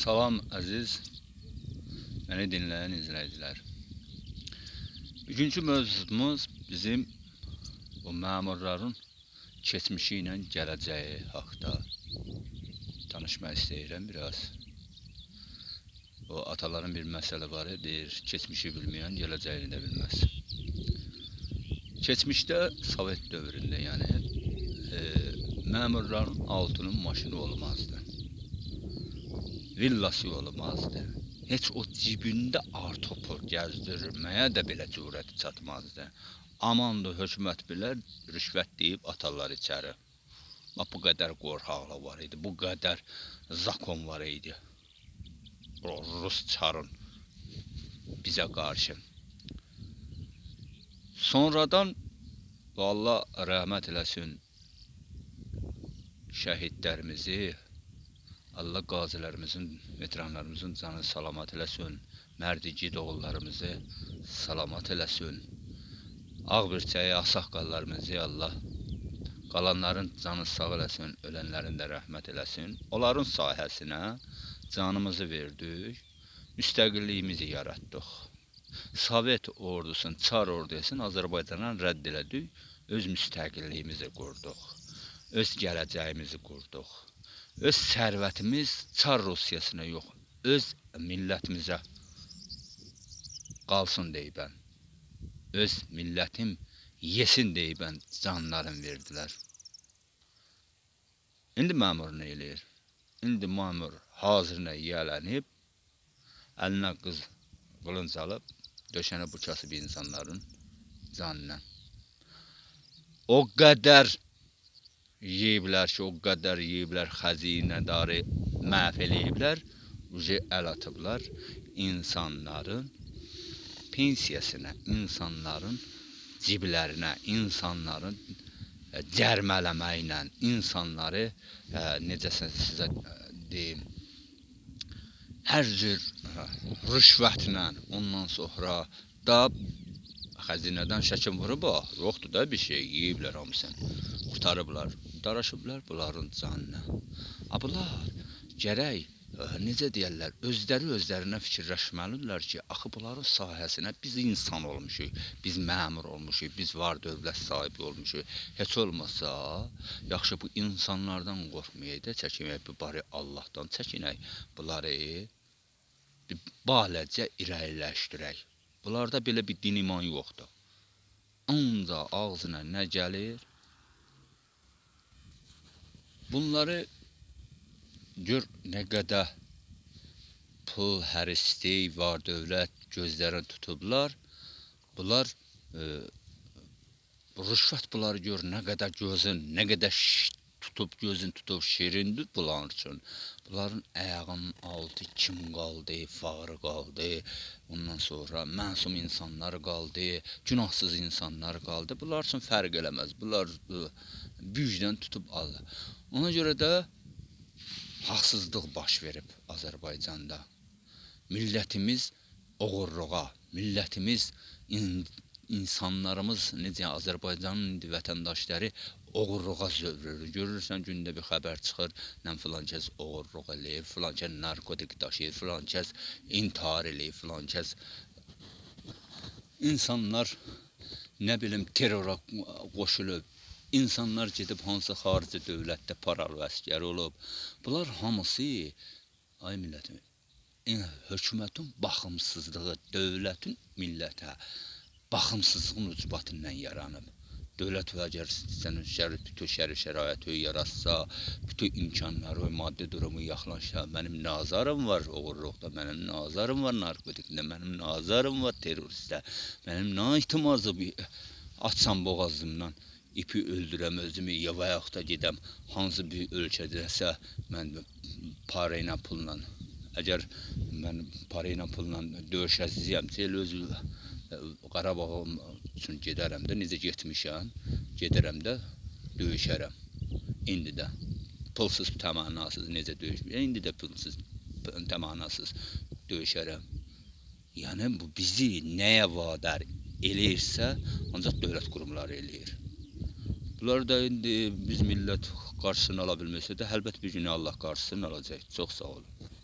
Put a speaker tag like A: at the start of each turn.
A: Salam əziz məni dinləyən izləyicilər. Bugünkü mövzumuz bizim o məmurların keçmişi ilə gələcəyi haqqında danışmaq istəyirəm biraz. O ataların bir məsələ var, deyir, keçmişi bilməyən gələcəyini də bilməz. Keçmişdə Sovet dövründə, yəni e, məmurların altının maşını olmazdı. Villası olmazdı. Heç o cibində artopu gəzdirməyə də belə cürəti çatmazdı. Amandı hökumət bilər, rüşvət deyib atarlar içəri. Bax bu qədər qorxaqlıq var idi, bu qədər zakon var idi. O Rus çarın bizə qarşı. Sonradan Allah rəhmət eləsin şəhidlərimizi, Allah qazilərimizin, veteranlarımızın canı salamat eləsin. Mərdici oğullarımızı salamat eləsin. Ağ birçəyi ağsaqqallarımızı Allah qalanların canı sağ eləsin, ölənlərin də rəhmət eləsin. Onların sahəsinə canımızı verdik, müstəqilliyimizi yaratdıq. Sovet ordusun, Çar ordusunu Azərbaycandan rədd elədik, öz müstəqilliyimizi qurduq. Öz gələcəyimizi qurduq öz servetimiz Çar Rusyasına yok. Öz milletimize kalsın deyip ben. Öz milletim yesin deyip ben canlarım verdiler. İndi mamur ne eləyir? İndi mamur hazırına yiyələnib, əlinə qız qılınc alıb, döşənə bu kasıb insanların canına. O qədər yeyiblər ki, o qədər yeyiblər, xəzinədarı məhv eləyiblər, uje əl atıblar insanların pensiyasına, insanların ciblərinə, insanların e, cərmələməklə, insanları e, necəsə sizə e, deyim, hər cür rüşvətlə, ondan sonra da xəzinədən şəkim vurub, ah, yoxdur da bir şey, yeyiblər hamısını, qurtarıblar, daraşıblar bunların canına. A bunlar gərək ə, necə deyərlər, özləri özlərinə fikirləşməlidirlər ki, axı bunların sahəsinə biz insan olmuşuq, biz məmur olmuşuq, biz var dövlət sahibi olmuşuq. Heç olmasa, yaxşı bu insanlardan qorxmayaq da, çəkinək bu bari Allahdan çəkinək. Bunları baləcə irəliləşdirək. Bunlarda belə bir din iman yoxdur. Ancaq ağzına nə gəlir? Bunları gör nə qədər pul, hərislik, var dövlət gözlərini tutublar. Bunlar e, rüşvət bunları gör nə qədər gözün, nə qədər tutub gözün tutub şirindir bunlar üçün. Bunların ayağının altı kim qaldı, farı qaldı. Ondan sonra məsum insanlar qaldı, günahsız insanlar qaldı. Bunlar üçün fərq eləməz. Bunlar e, gücdən tutub alır. Ona görə də haqsızlıq baş verib Azərbaycanda. Millətimiz oğurluğa, millətimiz in, insanlarımız necə Azərbaycanın vətəndaşları oğurluğa zövürür. Görürsən gündə bir xəbər çıxır, nə filan kəs oğurluq eləyir, filan kəs narkotik daşıyır, filan kəs intihar eləyir, filan kəs insanlar nə bilim terrora qoşulub, insanlar gedib hansı xarici dövlətdə paralı əskər olub. Bunlar hamısı ay millətim, hökumətin baxımsızlığı, dövlətin millətə baxımsızlığın ucbatından yaranıb. Dövlət və əgər sənin şər, bütün şəri şəraiti yaratsa, bütün imkanları, maddi durumu yaxlaşsa, mənim nazarım var oğurluqda, mənim nazarım var narkotikdə, mənim nazarım var terroristdə, mənim nə ihtimazı bir açsam boğazımdan ipi öldürəm özümü ya və yaxud da gedəm hansı bir ölkədəsə mən para ilə pulla əgər mən para ilə pulla döyüşəcəyəmsə elə öz Qarabağım üçün gedərəm də necə getmişəm, gedərəm də döyüşərəm. İndi də pulsuz təmanasız necə döyüşməyəm, indi də pulsuz təmanasız döyüşərəm. Yəni bu bizi nəyə vadar eləyirsə, ancaq dövlət qurumları eləyir. Bunlar da indi biz millət qarşısını ala bilməsə də, əlbət bir gün Allah qarşısını alacaq. Çox sağ olun.